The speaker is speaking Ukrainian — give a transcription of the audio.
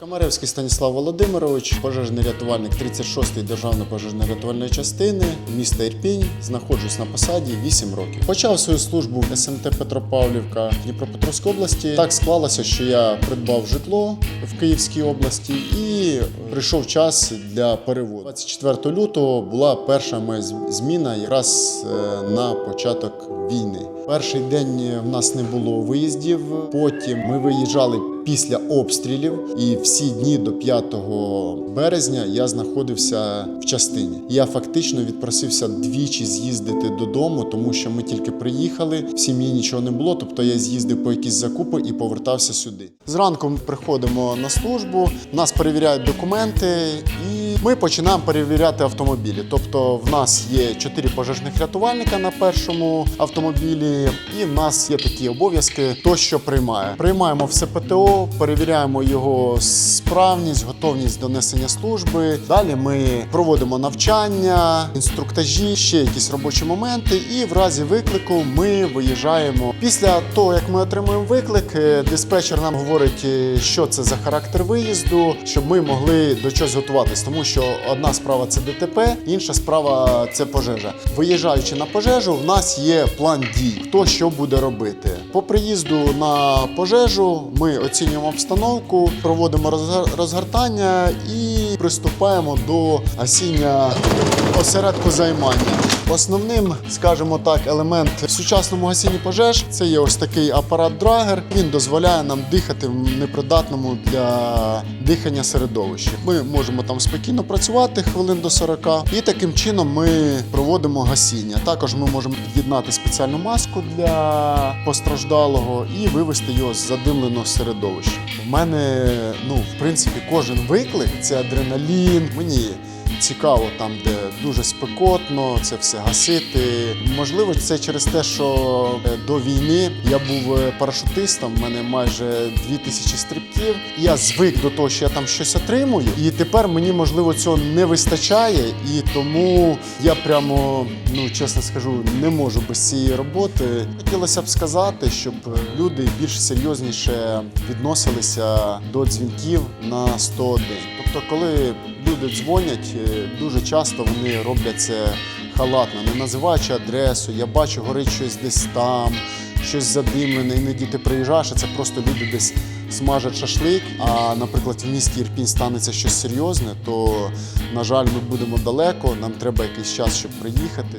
Комаревський Станіслав Володимирович, пожежний рятувальник 36-ї державної пожежно-рятувальної частини міста Ірпінь. Знаходжусь на посаді 8 років. Почав свою службу в СМТ Петропавлівка Дніпропетровської області. Так склалося, що я придбав житло в Київській області і прийшов час для переводу. 24 лютого була перша моя зміна якраз е, на початок війни. Перший день в нас не було виїздів. Потім ми виїжджали після обстрілів, і всі дні до 5 березня я знаходився в частині. Я фактично відпросився двічі з'їздити додому, тому що ми тільки приїхали, в сім'ї нічого не було. Тобто я з'їздив по якісь закупи і повертався сюди. Зранку ми приходимо на службу, нас перевіряють документи, і ми починаємо перевіряти автомобілі. Тобто, в нас є чотири пожежних рятувальника на першому автомобілі, і в нас є такі обов'язки, хто що приймає. Приймаємо все ПТО, перевіряємо його справність, готовність до несення служби. Далі ми проводимо навчання, інструктажі, ще якісь робочі моменти. І в разі виклику ми виїжджаємо. Після того, як ми отримуємо виклик, е, диспетчер нам говорить, е, що це за характер виїзду, щоб ми могли до чогось готуватись. Тому що одна справа це ДТП, інша справа це пожежа. Виїжджаючи на пожежу, в нас є план дій, хто що буде робити. По приїзду на пожежу ми оцінюємо обстановку, проводимо розгортання і приступаємо до гасіння осередку займання. Основним, скажімо так, елемент в сучасному гасінні пожеж це є ось такий апарат драгер. Він дозволяє нам дихати в непридатному для дихання середовищі. Ми можемо там спокійно працювати хвилин до 40, і таким чином ми проводимо гасіння. Також ми можемо під'єднати спеціальну маску для постраждалого і вивести його з задимленого середовища. В мене, ну, в принципі, кожен виклик це адреналін. Мені цікаво там, де дуже спекотно, це все гасити. Можливо, це через те, що е, до війни я був е, парашутистом, в мене майже 2000 стрибків. Я звик до того, що я там щось отримую, і тепер мені можливо цього не вистачає, і тому я прямо, ну чесно скажу, не можу без цієї роботи. Хотілося б сказати, щоб люди більш серйозніше відносилися до дзвінків на 101. Тобто, коли люди дзвонять, е, дуже часто вони роблять це халатно, не називаючи адресу. Я бачу, горить щось десь там, щось задимлене. Іноді ти приїжджаєш, а це просто люди десь смажать шашлик. А, наприклад, в місті Ірпінь станеться щось серйозне, то, на жаль, ми будемо далеко, нам треба якийсь час, щоб приїхати.